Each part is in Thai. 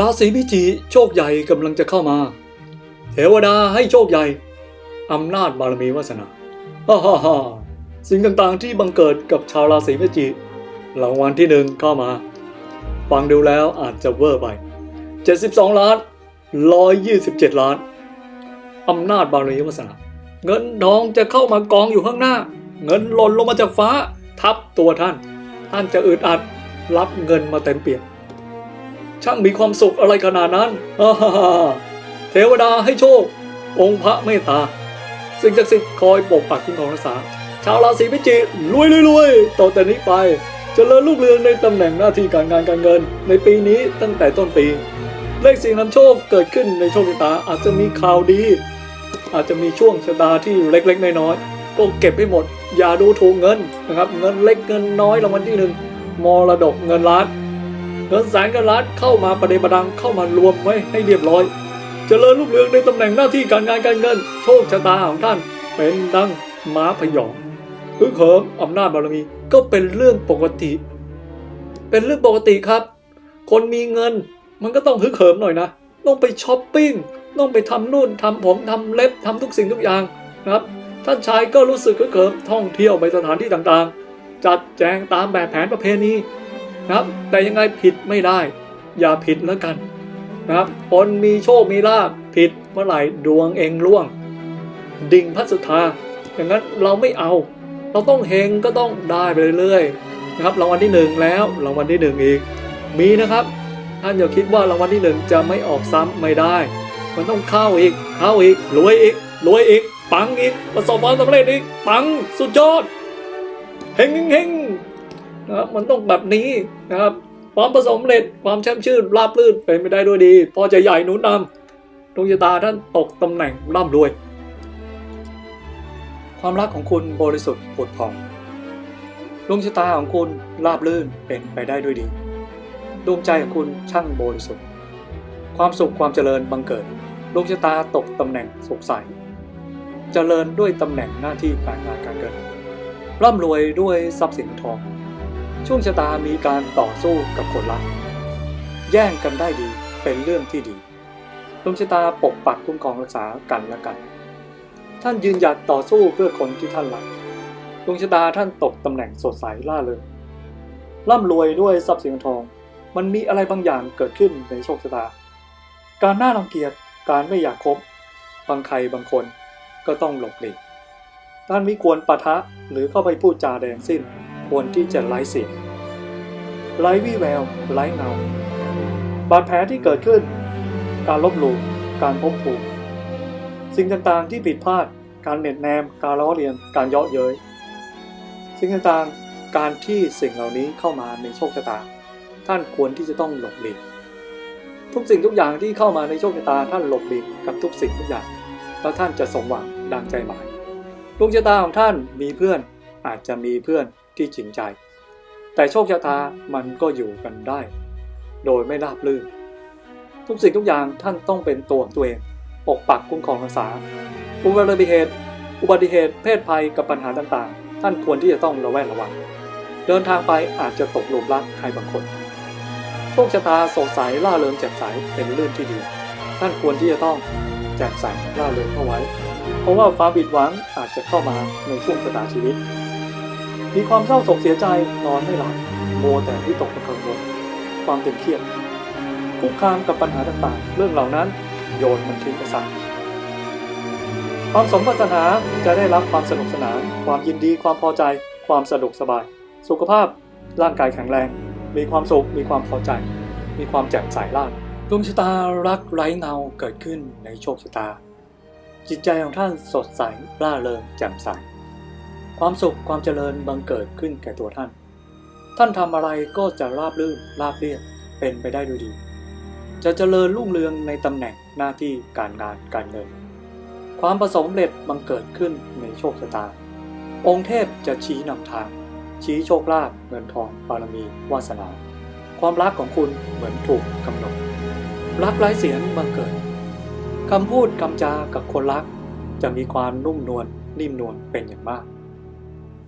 ราศีพิจิโชคใหญ่กำลังจะเข้ามา เทวดาให้โชคใหญ่อำนาจบารมีวาสนาฮ่าฮ่าฮ่าสิ่งต่างๆที่บังเกิดกับชาวราศีพิจิรางวัลที่หนึ่งเข้ามา ฟังดูแล้วอาจจะเวอร์ไป 72 ล้าน 127 ล้านอำนาจบารมีวาสนา เงินทองจะเข้ามากองอยู่ข้างหน้า เงินหล่นลงมาจากฟ้า ทับตัวท่าน ท่านจะอึดอัดรับเงินมาเต็มเปี่ยม ช่างมีความสุขอะไรขนาดนั้นเทวดาให้โชค องค์พระเมตตา สิ่งศักดิ์สิทธิ์คอยปกปักคุ้มครองรักษา ชาวราศีพิจิกรวยรวยรวยต่อแต่นี้ไปจเจริญรุ่งเรืองในตำแหน่งหน้าที่การงานการเงิน ในปีนี้ตั้งแต่ต้นปี เลขสิ่นำโชคเกิดขึ้นในโชคชะตาอาจจะมีข่าวดี อาจจะมีช่วงชะตาที่เล็กๆน้อยๆก็เก็บให้หมด อย่าดูถูกเงินนะครับ เงินเล็กเงินน้อยรางวัลที่หนึ่งมรดกเงินล้าน เงินแสนเงินล้านเข้ามาประเดประดังเข้ามารวมไว้ให้เรียบร้อยเจริญรุ่งเรืองในตำแหน่งหน้าที่การงานการเงิน โชคชะตาของท่าน เป็นดังม้าพยองฮึกเหิมอำนาจบารมีก็เป็นเรื่องปกติ เป็นเรื่องปกติครับ คนมีเงินมันก็ต้องฮึกเหิมหน่อยนะ ต้องไปช้อปปิ้ง ต้องไปทำนู่นทำผมทำเล็บทำทุกสิ่งทุกอย่างนะครับ ท่านชายก็รู้สึกฮึกเหิมท่องเที่ยวไปสถานที่ต่างๆ จัดแจงตามแบบแผนประเพณี นะครับ แต่ยังไงผิดไม่ได้ อย่าผิดแล้วกันนะครับคนมีโชคมีลาภผิดเมื่อไหร่ดวงเองร่วง ดิ่งพัสธาอย่างนั้นเราไม่เอา เราต้องเฮงก็ต้องได้ไปเรื่อยๆนะครับรางวัลที่หนึ่งแล้วรางวัลที่หนึ่งอีก มีนะครับท่านอย่าคิดว่ารางวัลที่หนึ่งจะไม่ออกซ้ำไม่ได้ มันต้องเข้าอีก เข้าอีกรวยอีกรวยอีก ปังอีกประสบความสำเร็จอีก ปังสุดยอดเฮงเฮงเฮง นะครับมันต้องแบบนี้นะครับความประสมเร็จความแช่มชื่นราบรื่นเป็นไปได้ด้วยดี พอจะใหญ่หนุนนำดวงชะตาท่านตกตำแหน่งร่ำรวย ความรักของคุณบริสุทธิ์ผุดผ่องดวงชะตาของคุณราบรื่นเป็นไปได้ด้วยดี ดวงใจของคุณช่างบริสุทธิ์ ความสุขความเจริญบังเกิดดวงชะตาตกตำแหน่งสุขใสเจริญด้วยตำแหน่งหน้าที่การงานการเงินร่ำรวยด้วยทรัพย์สินทอง ช่วงชะตามีการต่อสู้กับคนรัก แย่งกันได้ดีเป็นเรื่องที่ดีดวงชะตาปกปักคุ้มครองรักษากันและกัน ท่านยืนหยัดต่อสู้เพื่อคนที่ท่านรักดวงชะตาท่านตกตำแหน่งสดใสล่าเริงร่ำรวยด้วยทรัพย์สินทอง มันมีอะไรบางอย่างเกิดขึ้นในโชคชะตา การน่ารังเกียจการไม่อยากคบบางใครบางคนก็ต้องหลบหลีกท่านไม่ควรปะทะหรือเข้าไปพูดจาแดงสิ้น ควรที่จะไร้เสียงไร้วี่แววไร้เงาบาดแผลที่เกิดขึ้น การลบหลู่การพบผูกสิ่งต่างๆที่ผิดพลาด การเน็ดแนม การล้อเลียน การเยาะเย้ยสิ่งต่างๆการที่สิ่งเหล่านี้เข้ามาในโชคชะตา ท่านควรที่จะต้องหลบหลีกทุกสิ่งทุกอย่างที่เข้ามาในโชคชะตาท่านหลบหลีกกับทุกสิ่งทุกอย่าง แล้วท่านจะสมหวังดังใจหมายดวงชะตาของท่านมีเพื่อนอาจจะมีเพื่อน ที่จริงใจ แต่โชคชะตามันก็อยู่กันได้ โดยไม่ราบรื่น ทุกสิ่งทุกอย่างท่านต้องเป็นตัวของตัวเอง ปกปักคุ้มครองรักษา อุบัติเหตุ อุบัติเหตุ เพศภัยกับปัญหาต่างๆ ท่านควรที่จะต้องระแวดระวัง เดินทางไปอาจจะตกหลุมรักใครบางคน โชคชะตาสดใสล่าเริงแจ่มใสเป็นเรื่องที่ดี ท่านควรที่จะต้องแจ่มใสล่าเริงเข้าไว้ เพราะว่าความผิดหวังอาจจะเข้ามาในช่วงชะตาชีวิต มีความเศร้าโศกเสียใจนอนไม่หลับโมแต่ที่ตกเป็นกังวลความตึงเครียดคุกคามกับปัญหาต่างๆ เรื่องเหล่านั้นโยนมันทิ้งไปซะความสมปรารถนาจะได้รับความสนุกสนาน ความยินดี ความพอใจ ความสะดวกสบาย สุขภาพ ร่างกายแข็งแรง มีความสุข มีความพอใจ มีความแจ่มใสล่าดวงชะตารักไร้เงาเกิดขึ้นในโชคชะตา จิตใจของท่านสดใสร่าเริงแจ่มใส ความสุขความเจริญบังเกิดขึ้นแก่ตัวท่าน ท่านทำอะไรก็จะราบรื่นราบเรียบเป็นไปได้ด้วยดี จะเจริญรุ่งเรืองในตำแหน่งหน้าที่การงานการเงิน ความประสมสำเร็จบังเกิดขึ้นในโชคชะตา องค์เทพจะชี้นำทาง ชี้โชคลาภเงินทองบารมีวาสนา ความรักของคุณเหมือนถูกกำหนด รักไร้เสียงบังเกิดคำพูดคำจากับคนรัก จะมีความนุ่มนวลนิ่มนวลเป็นอย่างมาก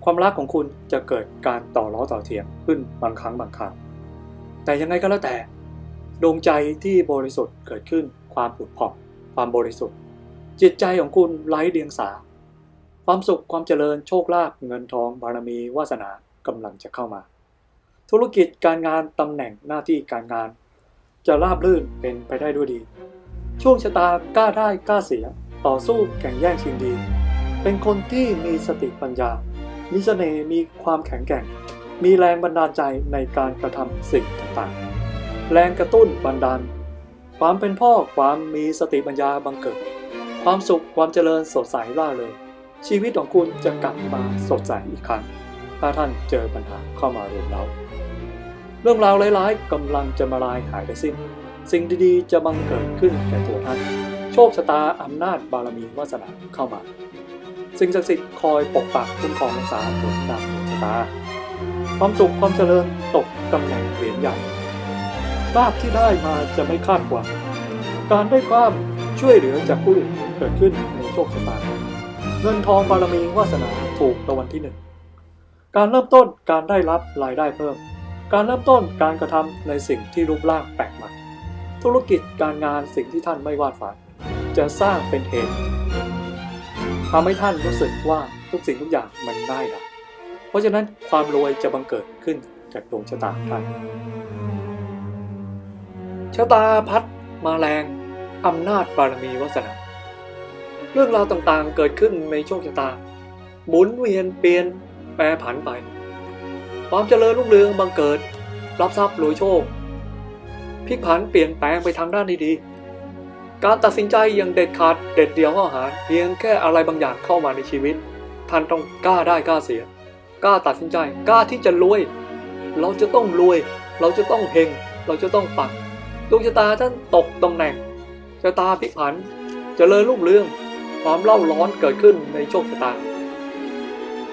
ความรักของคุณจะเกิดการต่อล้อต่อเถียงขึ้นบางครั้งบางคราวแต่ยังไงก็แล้วแต่ดวงใจที่บริสุทธิ์เกิดขึ้นความผุดผ่องความบริสุทธิ์ จิตใจของคุณไร้เดียงสา ความสุขความเจริญโชคลาภเงินทองบารมีวาสนากำลังจะเข้ามา ธุรกิจการงานตำแหน่งหน้าที่การงาน จะราบรื่นเป็นไปได้ด้วยดี ช่วงชะตากล้าได้กล้าเสีย ต่อสู้แข่งแย่งชิงดี เป็นคนที่มีสติปัญญา มีเสน่ห์มีความแข็งแกร่ง มีแรงบันดาลใจในการกระทำสิ่งต่างๆ แรงกระตุ้นบันดาล ความเป็นพ่อความมีสติปัญญาบังเกิด ความสุขความเจริญสดใสล่าเลยชีวิตของคุณจะกลับมาสดใสอีกครั้ง ถ้าท่านเจอปัญหาเข้ามารุมเร้าเรื่องราวร้ายๆกำลังจะมาลายหายไปสิ้น สิ่งดีๆ จะบังเกิดขึ้นแก่ตัวท่าน โชคชะตาอำนาจบารมีวาสนาเข้ามา สิ่งศักดิ์สิทธิ์คอยปกปักคุ้มครองรักษาผลดำดวงชะตา ความสุขความเจริญตกตำแหน่งเหรียญใหญ่ลาภที่ได้มาจะไม่คาดหวังการได้ความช่วยเหลือจากผู้อื่นเกิดขึ้นในโชคชะตา เงินทองบารมีวาสนาถูกรางวัลที่หนึ่งการเริ่มต้นการได้รับรายได้เพิ่ม การเริ่มต้นการกระทำในสิ่งที่รูปร่างแปลกใหม่ ธุรกิจการงานสิ่งที่ท่านไม่วาดฝัน จะสร้างเป็นเหตุ ทำให้ท่านรู้สึกว่าทุกสิ่งทุกอย่างมันง่ายดายเพราะฉะนั้นความรวยจะบังเกิดขึ้นจากดวงชะตาท่านชะตาพัดมาแรงอำนาจบารมีวาสนาเรื่องราวต่างๆเกิดขึ้นในโชคชะตา หมุนเวียนเปลี่ยนแปรผันไป ความเจริญรุ่งเรืองบังเกิด รับทรัพย์รวยโชคพลิกผันเปลี่ยนแปลงไปทางด้านดีๆ การตัดสินใจอย่างเด็ดขาดเด็ดเดี่ยวข้าหาเพียงแค่อะไรบางอย่างเข้ามาในชีวิต ท่านต้องกล้าได้กล้าเสียกล้าตัดสินใจกล้าที่จะรวย เราจะต้องรวย เราจะต้องเฮงเราจะต้องปังดวงชะตาท่านตกตำแหน่งชะตาพลิกผันจเจริญรุ่งเรืองความเล่าร้อนเกิดขึ้นในโชคชะตา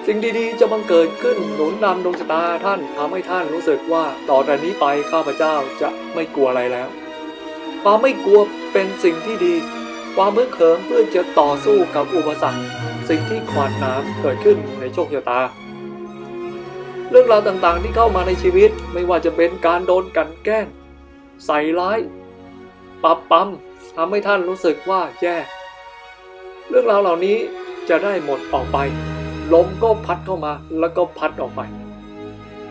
สิ่งดีๆจะบังเกิดขึ้นหนุนนำดวงชะตาท่านทำให้ท่านรู้สึกว่าต่อแต่นี้ไปข้าพเจ้าจะไม่กลัวอะไรแล้ว ความไม่กลัวเป็นสิ่งที่ดี ความเมื่อเขิมเพื่อจะต่อสู้กับอุปสรรค สิ่งที่ขวานน้ำเกิดขึ้นในโชคชะตา เรื่องราวต่างๆที่เข้ามาในชีวิตไม่ว่าจะเป็นการโดนกันแกล้ง ใส่ร้าย ปรับปั๊มทำให้ท่านรู้สึกว่าแย่ เรื่องราวเหล่านี้จะได้หมดออกไป ลมก็พัดเข้ามาแล้วก็พัดออกไป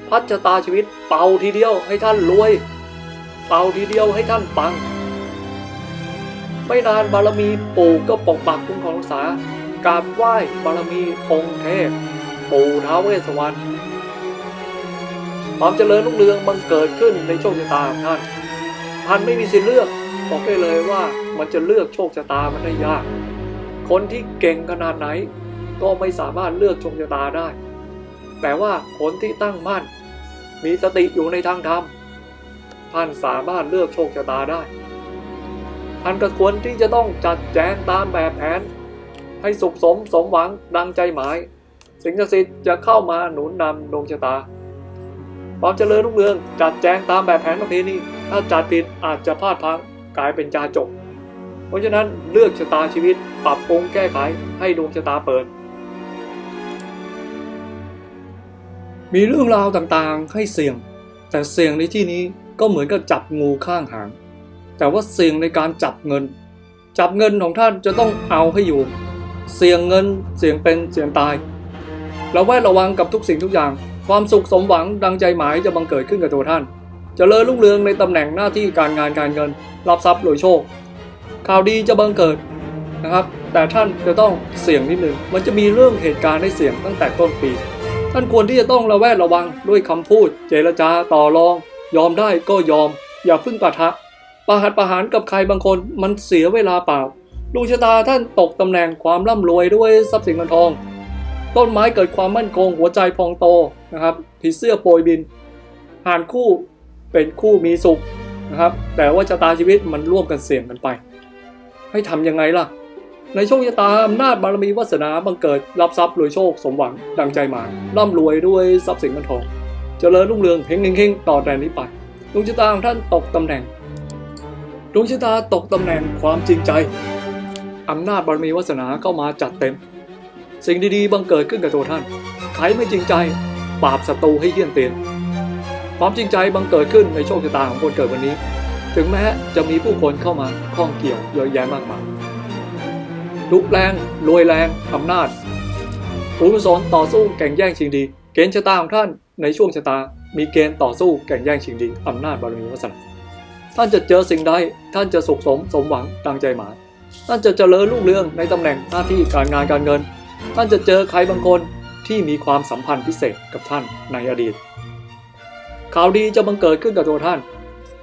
พัดชะตาชีวิตเป่าทีเดียวให้ท่านรวย เป่าทีเดียวให้ท่านปัง ไม่นานบารมีปู่ก็ปกปักคุ้มครองรักษา กาบไหว้บารมีองค์เทพ ปู่ท้าวเวสสวรรณความเจริญรุ่งเรืองบังเกิดขึ้นในโชคชะตาท่านท่านไม่มีสิทธิ์เลือกบอกได้เลยว่ามันจะเลือกโชคชะตามันได้ยาก คนที่เก่งขนาดไหน ก็ไม่สามารถเลือกโชคชะตาได้ แต่ว่าคนที่ตั้งมั่น มีสติอยู่ในทางธรรมท่านสามารถเลือกโชคชะตาได้ ท่านก็ควรที่จะต้องจัดแจงตามแบบแผน ให้สุขสมสมหวังดังใจหมาย สิ่งศักดิ์สิทธิ์จะเข้ามาหนุนนำดวงชะตา ความเจริญรุ่งเรืองจัดแจงตามแบบแผนประเพณีถ้าจัดผิดอาจจะพลาดพังกลายเป็นจาจกเพราะฉะนั้นเลือกชะตาชีวิตปรับปรุงแก้ไขให้ดวงชะตาเปิด มีเรื่องราวต่างๆให้เสี่ยง แต่เสี่ยงในที่นี้ก็เหมือนกับจับงูข้างหาง แต่ว่าเสี่ยงในการจับเงิน จับเงินของท่านจะต้องเอาให้อยู่ เสี่ยงเงินเสี่ยงเป็นเสี่ยงตายเระแวดระวังกับทุกสิ่งทุกอย่าง ความสุขสมหวังดังใจหมายจะบังเกิดขึ้นกับตัวท่านจเจริญรุ่งเรืองในตำแหน่งหน้าที่การงานการเงิน รับทรัพย์รวยโชค ข่าวดีจะบังเกิดนะครับ แต่ท่านจะต้องเสี่ยงนิดนึงมันจะมีเรื่องเหตุการณ์ให้เสี่ยงตั้งแต่ต้นปี ท่านควรที่จะต้องระแวดระวังด้วยคำพูด เจรจาต่อรอง ยอมได้ก็ยอม อย่าพึ่งปะทะ ประหัตประหารกับใครบางคนมันเสียเวลาเปล่าดวงชะตาท่านตกตำแหน่งความร่ำรวยด้วยทรัพย์สินเงินทอง ต้นไม้เกิดความมั่นคงหัวใจพองโตนะครับผีเสื้อโปรยบินหานคู่เป็นคู่มีสุขนะครับแต่ว่าชะตาชีวิตมันร่วมกันเสี่ยงกันไป ให้ทำยังไงล่ะ ในโชคชะตาอำนาจบารมีวาสนาบังเกิดรับทรัพย์รวยโชคสมหวังดังใจหมายร่ำรวยด้วยทรัพย์สินเงินทองเจริญรุ่งเรืองเฮงเฮงๆต่อแต่นี้ไปดวงชะตาของท่านตกตำแหน่ง ดวงชะตาตกตำแหน่งความจริงใจอำนาจบารมีวาสนาเข้ามาจัดเต็ม สิ่งดีๆบังเกิดขึ้นกับตัวท่านใครไม่จริงใจปราบศัตรูให้เยี่ยนเตียนความจริงใจบังเกิดขึ้นในโชคชะตาของคนเกิดวันนี้ ถึงแม้จะมีผู้คนเข้ามาข้องเกี่ยวเยอะแยะมากมายลุกแรงรวยแรงอำนาจผู้กุศลต่อสู้แข่งแย่งชิงดี เกณฑ์ชะตาของท่านในช่วงชะตา มีเกณฑ์ต่อสู้แข่งแย่งชิงดีอำนาจบารมีวาสนา ท่านจะเจอสิ่งใด ท่านจะสุขสมสมหวังดังใจหมาย ท่านจะเจริญรุ่งเรืองในตำแหน่งหน้าที่การงานการเงิน ท่านจะเจอใครบางคนที่มีความสัมพันธ์พิเศษกับท่านในอดีต ข่าวดีจะบังเกิดขึ้นกับตัวท่าน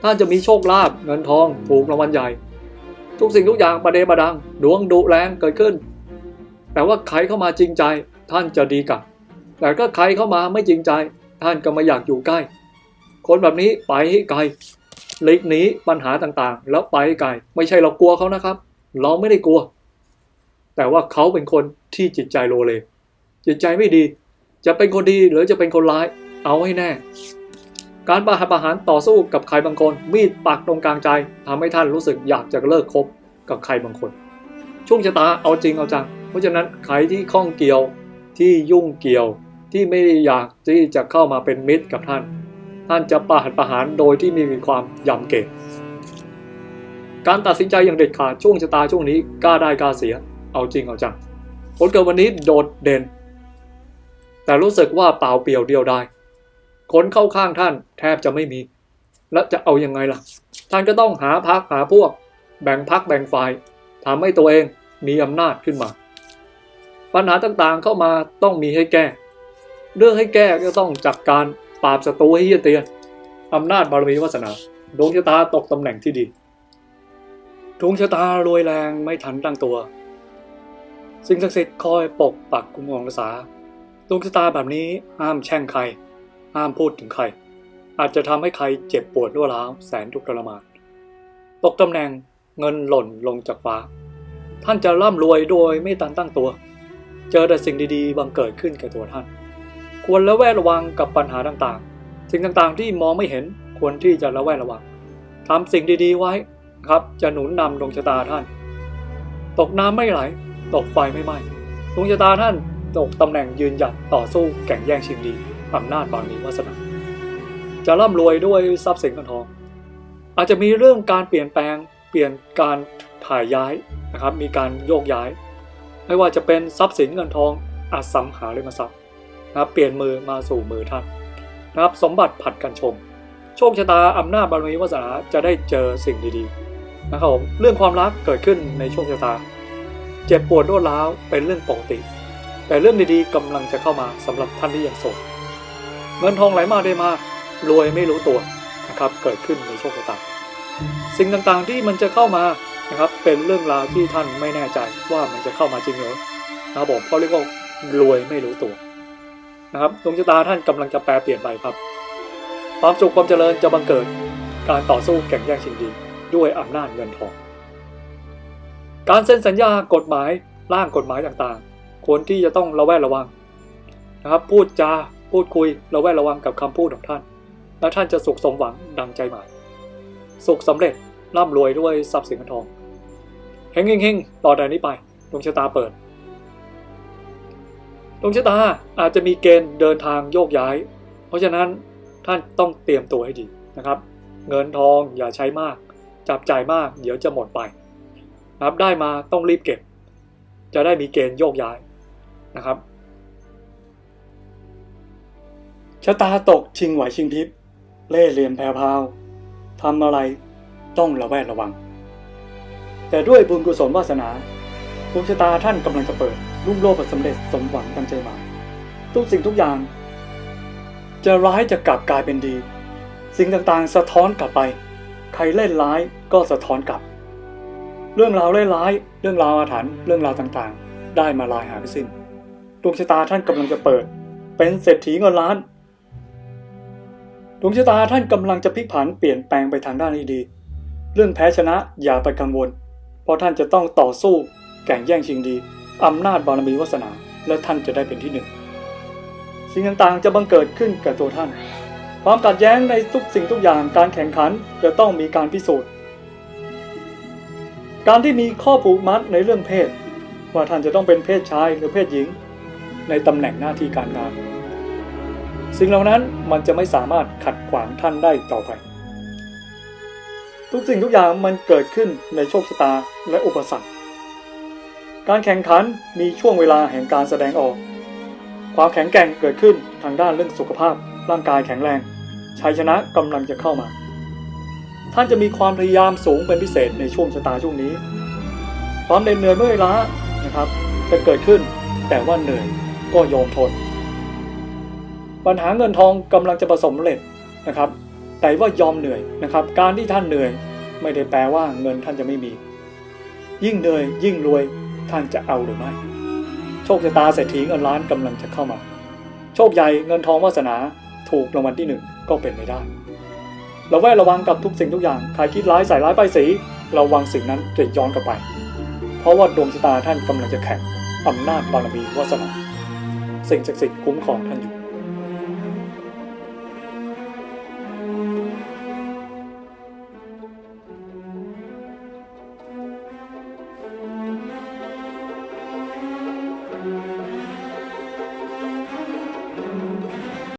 ท่านจะมีโชคลาภเงินทองถูกรางวัลใหญ่ ทุกสิ่งทุกอย่างประเดประดัง ดวงดุแรงเกิดขึ้น แต่ว่าใครเข้ามาจริงใจ ท่านจะดีกับแต่ก็ใครเข้ามาไม่จริงใจ ท่านก็ไม่อยากอยู่ใกล้ คนแบบนี้ไปให้ไกล หลีกหนีปัญหาต่างๆ แล้วไปไกลไม่ใช่เรากลัวเขานะครับ เราไม่ได้กลัว แต่ว่าเขาเป็นคนที่จิตใจโลเล จิตใจไม่ดี จะเป็นคนดีหรือจะเป็นคนร้าย เอาให้แน่ การประหารประหารต่อสู้กับใครบางคนมีดปักตรงกลางใจทำให้ท่านรู้สึกอยากจะเลิกคบกับใครบางคนช่วงชะตาเอาจริงเอาจังเพราะฉะนั้นใครที่ข้องเกี่ยวที่ยุ่งเกี่ยวที่ไม่อยากที่จะเข้ามาเป็นมิตรกับท่าน ท่านจะประหารประหารโดยที่ไม่มีความยำเกรงการตัดสินใจอย่างเด็ดขาดช่วงชะตาช่วงนี้กล้าได้กล้าเสีย เอาจริงเอาจังผลเกิดวันนี้โดดเด่น แต่รู้สึกว่าเปล่าเปลี่ยวเดียวดายคนเข้าข้างท่านแทบจะไม่มี และจะเอายังไงล่ะ ท่านก็ต้องหาพักหาพวก แบ่งพักแบ่งฝ่ายทำให้ตัวเองมีอำนาจขึ้นมา ปัญหาต่างๆเข้ามาต้องมีให้แก้ เรื่องให้แก้ก็ต้องจัดการ ปราบศัตรูให้เฮียเตียนอำนาจบารมีวาสนาดวงชะตาตกตำแหน่งที่ดีดวงชะตารวยแรงไม่ทันตั้งตัว สิ่งศักดิ์สิทธิ์คอยปกปักคุ้มครองรักษาดวงชะตาแบบนี้ห้ามแช่งใคร ห้ามพูดถึงใคร อาจจะทำให้ใครเจ็บปวดรั่วร้าวแสนทุกข์ทรมานตกตำแหน่งเงินหล่นลงจากฟ้า ท่านจะร่ำรวยโดยไม่ตันตั้งตัว เจอแต่สิ่งดีๆ บังเกิดขึ้นแกับตัวท่าน ควรระแวดระวังกับปัญหาต่างๆ สิ่งต่างๆที่มองไม่เห็นควรที่จะระแวดระวังทำสิ่งดีๆไว้ครับจะหนุนนำดวงชะตาท่าน ตกน้ำไม่ไหล ตกไฟไม่ไหม้ดวงชะตาท่านตกตำแหน่งยืนหยัดต่อสู้แข่งแย่งชิงดีอำนาจบารมีวาสนาจะร่ำรวยด้วยทรัพย์สินเงินทอง อาจจะมีเรื่องการเปลี่ยนแปลงเปลี่ยนการถ่ายย้ายนะครับ มีการโยกย้าย ไม่ว่าจะเป็นทรัพย์สินเงินทองอสังหาริมทรัพย์ นะครับเปลี่ยนมือมาสู่มือท่านนะครับสมบัติผัดกันชม โชคชะตาอำนาจบารมีวาสนาจะได้เจอสิ่งดีๆนะครับผมเรื่องความรักเกิดขึ้นในโชคชะตา เจ็บปวดรวดร้าวเป็นเรื่องปกติ แต่เรื่องดีๆกำลังจะเข้ามาสำหรับท่านที่ยังโสดเงินทองไหลมาได้มารวยไม่รู้ตัวนะครับเกิดขึ้นในโชคชะตา สิ่งต่างๆที่มันจะเข้ามานะครับเป็นเรื่องราวที่ท่านไม่แน่ใจว่ามันจะเข้ามาจริงหรือนะครับผมเขาเรียกว่ารวยไม่รู้ตัว นะครับดวงชะตาท่านกำลังจะแปลเปลี่ยนไปครับ ความสุขความเจริญจะบังเกิด การต่อสู้แข่งแย่งชิงดี ด้วยอำนาจเงินทอง การเซ็นสัญญากฎหมายร่างกฎหมายต่างๆ ควรที่จะต้องระแวดระวังนะครับ พูดจาพูดคุยระแวดระวังกับคำพูดของท่าน และท่านจะสุขสมหวังดังใจหมาย สุขสำเร็จร่ำรวยด้วยทรัพย์สินเงินทองเฮงเฮงต่อแต่นี้ไปดวงชะตาเปิด ดวงชะตาอาจจะมีเกณฑ์เดินทางโยกย้าย เพราะฉะนั้นท่านต้องเตรียมตัวให้ดีนะครับ เงินทองอย่าใช้มาก จับจ่ายมาก เดี๋ยวจะหมดไปนะครับได้มาต้องรีบเก็บ จะได้มีเกณฑ์โยกย้ายนะครับชะตาตกชิงไหวชิงพริบเล่เหลี่ยมแผ่วพาวทำอะไรต้องระแวดระวัง แต่ด้วยบุญกุศลวาสนาดวงชะตาท่านกำลังจะเปิด รุ่งโรจน์สำเร็จสมหวังดังใจหมายทุกสิ่งทุกอย่าง จะร้ายจะกลับกลายเป็นดี สิ่งต่างๆ สะท้อนกลับไป ใครเล่นร้ายก็สะท้อนกลับ เรื่องราวเล่นร้าย เรื่องราวอาถรรพ์เรื่องราวต่างๆ ได้มาลายหายไปสิ้นดวงชะตาท่านกำลังจะเปิด เป็นเศรษฐีเงินล้านดวงชะตาท่านกำลังจะพลิกผันเปลี่ยนแปลงไปทางด้านที่ดี เรื่องแพ้ชนะอย่าไปกังวล เพราะท่านจะต้องต่อสู้แข่งแย่งชิงดี อำนาจบารมีวาสนา และท่านจะได้เป็นที่หนึ่ง สิ่งต่างๆจะบังเกิดขึ้นกับตัวท่าน ความขัดแย้งในทุกสิ่งทุกอย่างการแข่งขันจะต้องมีการพิสูจน์ การที่มีข้อผูกมัดในเรื่องเพศ ว่าท่านจะต้องเป็นเพศชายหรือเพศหญิง ในตำแหน่งหน้าที่การงาน สิ่งเหล่านั้นมันจะไม่สามารถขัดขวางท่านได้ต่อไป ทุกสิ่งทุกอย่างมันเกิดขึ้นในโชคชะตาและอุปสรรค การแข่งขันมีช่วงเวลาแห่งการแสดงออก ความแข็งแกร่งเกิดขึ้นทางด้านเรื่องสุขภาพ ร่างกายแข็งแรง ชัยชนะกำลังจะเข้ามา ท่านจะมีความพยายามสูงเป็นพิเศษในช่วงชะตาช่วงนี้ ความเหน็ดเหนื่อยเมื่อยล้านะครับ จะเกิดขึ้น แต่ว่าเหนื่อยก็ยอมทน ปัญหาเงินทองกำลังจะประสบเร็จนะครับ แต่ว่ายอมเหนื่อยนะครับ การที่ท่านเหนื่อยไม่ได้แปลว่าเงินท่านจะไม่มี ยิ่งเหนื่อยยิ่งรวย ท่านจะเอาหรือไม่ โชคชะตาเศรษฐีเงินล้านกำลังจะเข้ามา โชคใหญ่เงินทองวาสนาถูกรางวัลที่หนึ่งก็เป็นไม่ได้เราแวดระวังกับทุกสิ่งทุกอย่างใครคิดร้ายใส่ร้ายป้ายสีระวังสิ่งนั้นจะย้อนกลับไป เพราะว่าดวงชะตาท่านกำลังจะแข่งอำนาจบารมีวาสนา สิ่งศักดิ์สิทธิ์คุ้มครองท่านอยู่